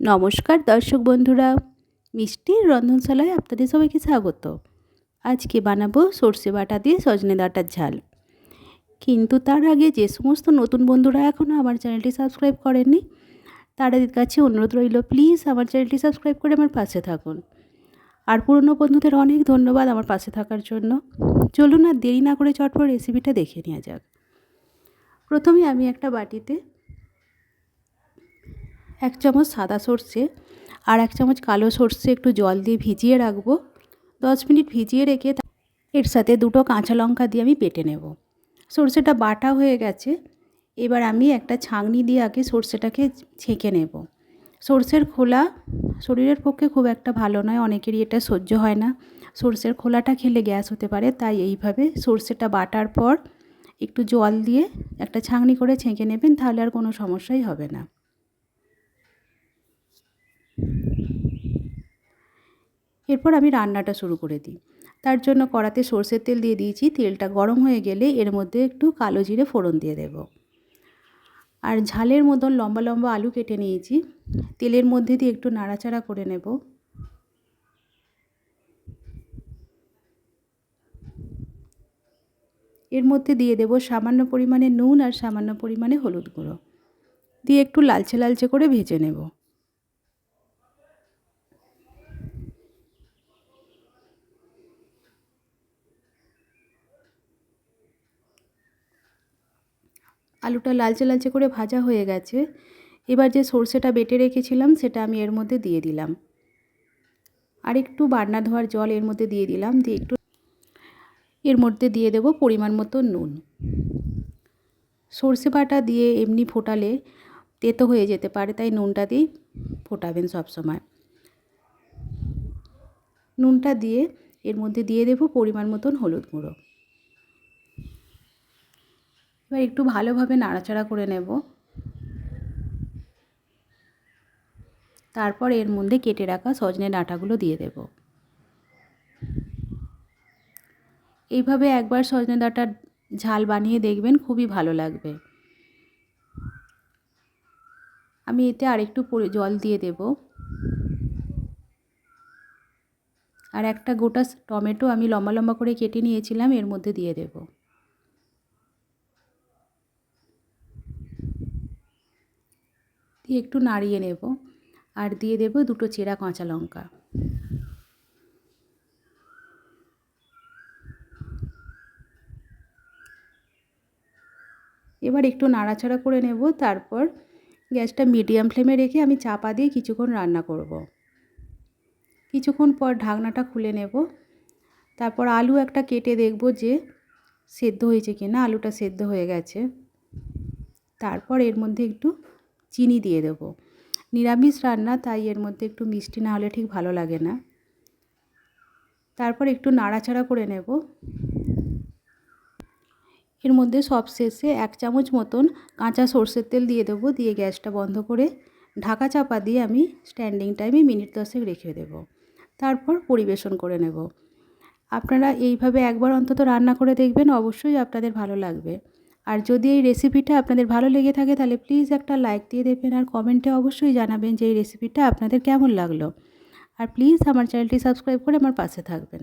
নমস্কার দর্শক বন্ধুরা, মিষ্টির রন্ধনশালায় আপনাদের সবাইকে স্বাগত। আজকে বানাবো সর্ষে বাটা দিয়ে সজনে ডাঁটার ঝাল। কিন্তু তার আগে যে সমস্ত নতুন বন্ধুরা এখনও আমার চ্যানেলটি সাবস্ক্রাইব করেননি, তাদের কাছে অনুরোধ রইল প্লিজ আমার চ্যানেলটি সাবস্ক্রাইব করে আমার পাশে থাকুন। আর পুরনো বন্ধুদের অনেক ধন্যবাদ আমার পাশে থাকার জন্য। চলুন আর দেরি না করে চটপট রেসিপিটা দেখে নেওয়া যাক। প্রথমে আমি একটা বাটিতে এক চামচ সাদা সর্ষে আর এক চামচ কালো সর্ষে একটু জল দিয়ে ভিজিয়ে রাখব। দশ মিনিট ভিজিয়ে রেখে এর সাথে দুটো কাঁচা লঙ্কা দিয়ে আমি বেটে নেব। সর্ষেটা বাটা হয়ে গেছে। এবার আমি একটা ছাঁকনি দিয়ে আগে সর্ষেটাকে ছেঁকে নেব। সর্ষের খোলা শরীরের পক্ষে খুব একটা ভালো নয়, অনেকেরই এটা সহ্য হয় না। সর্ষের খোলাটা খেলে গ্যাস হতে পারে, তাই এইভাবে সর্ষেটা বাটার পর একটু জল দিয়ে একটা ছাঁকনি করে ছেঁকে নেবেন, তাহলে আর কোনো সমস্যাই হবে না। এরপর আমি রান্নাটা শুরু করে দিই। তার জন্য কড়াতে সর্ষের তেল দিয়ে দিয়েছি। তেলটা গরম হয়ে গেলে এর মধ্যে একটু কালো জিরে ফোড়ন দিয়ে দেব। আর ঝালের মতন লম্বা লম্বা আলু কেটে নিয়েছি। তেলের মধ্যে দিয়ে একটু নাড়াচাড়া করে নেব। এর মধ্যে দিয়ে দেব সামান্য পরিমাণে নুন আর সামান্য পরিমাণে হলুদ গুঁড়ো। দিয়ে একটু লালচে লালচে করে ভেজে নেব। আলুটা লালচে লালচে করে ভাজা হয়ে গেছে। এবার যে সর্ষেটা বেটে রেখেছিলাম, সেটা আমি এর মধ্যে দিয়ে দিলাম। আর একটু বান্না ধোয়ার জল এর মধ্যে দিয়ে দিলাম, দিয়ে একটু এর মধ্যে দিয়ে দেব পরিমাণ মতো নুন। সর্ষে বাটা দিয়ে এমনি ফোটালে তেতো হয়ে যেতে পারে, তাই নুনটা দিয়েই ফোটাবেন সবসময় নুনটা দিয়ে এর মধ্যে দিয়ে দেব পরিমাণ মতন হলুদ গুঁড়ো। এবার একটু ভালোভাবে নাড়াচাড়া করে নেব। তারপর এর মধ্যে কেটে রাখা সজনে ডাঁটাগুলো দিয়ে দেব। এইভাবে একবার সজনে ডাঁটার ঝাল বানিয়ে দেখবেন খুবই ভালো লাগবে। আমি এতে আরেকটু জল দিয়ে দেব। আর একটা গোটা টমেটো আমি লম্বা লম্বা করে কেটে নিয়েছিলাম, এর মধ্যে দিয়ে দেবো। দিয়ে একটু নাড়িয়ে নেব আর দিয়ে দেব দুটো চেরা কাঁচা লঙ্কা। এবার একটু নাড়াচাড়া করে নেব, তারপর গ্যাসটা মিডিয়াম ফ্লেমে রেখে আমি চাপা দিয়ে কিছুক্ষণ রান্না করব। কিছুক্ষণ পর ঢাকনাটা খুলে নেব, তারপর আলু একটা কেটে দেখব যে সেদ্ধ হয়েছে কিনা, আলুটা সেদ্ধ হয়ে গেছে। তারপর এর মধ্যে একটু চিনি দিয়ে দেবো। নিরামিষ রান্না, তাই এর মধ্যে একটু মিষ্টি না হলে ঠিক ভালো লাগে না। তারপর একটু নাড়াচাড়া করে নেব। এর মধ্যে সব শেষে এক চামচ মতন কাঁচা সর্ষের তেল দিয়ে দেবো, দিয়ে গ্যাসটা বন্ধ করে ঢাকা চাপা দিয়ে আমি স্ট্যান্ডিং টাইমে মিনিট দশেক রেখে দেব। তারপর পরিবেশন করে নেব। আপনারা এইভাবে একবার অন্তত রান্না করে দেখবেন, অবশ্যই আপনাদের ভালো লাগবে। আর যদি এই রেসিপিটা আপনাদের ভালো লেগে থাকে, তাহলে প্লিজ একটা লাইক দিয়ে দেবেন আর কমেন্টে অবশ্যই জানাবেন যে এই রেসিপিটা আপনাদের কেমন লাগল। আর প্লিজ আমার চ্যানেলটি সাবস্ক্রাইব করে আমার পাশে থাকবেন।